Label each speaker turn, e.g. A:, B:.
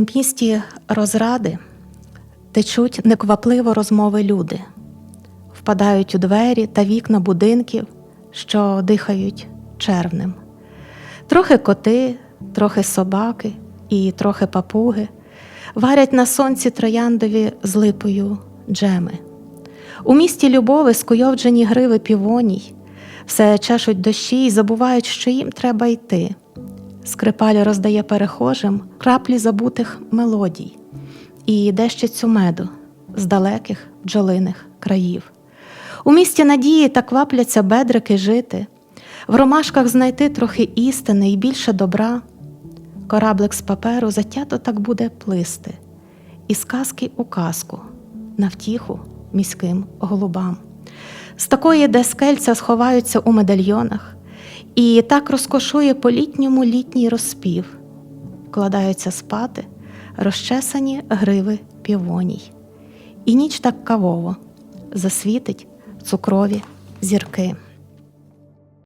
A: У місті розради течуть неквапливо розмови люди, впадають у двері та вікна будинків, що дихають червнем. Трохи коти, трохи собаки і трохи папуги варять на сонці трояндові з липою джеми. У місті любови скуйовджені гриви півоній, все чешуть дощі і забувають, що їм треба йти. Скрипаль роздає перехожим краплі забутих мелодій і дещицю меду з далеких бджолиних країв. У місті надії та квапляться бедрики жити, в ромашках знайти трохи істини і більше добра. Кораблик з паперу затято так буде плисти, і сказки у казку, на втіху міським голубам. З такої, де скельця сховаються у медальйонах, і так розкошує по літньому літній розпів, вкладаються спати розчесані гриви півоній. І ніч так кавово засвітить цукрові зірки.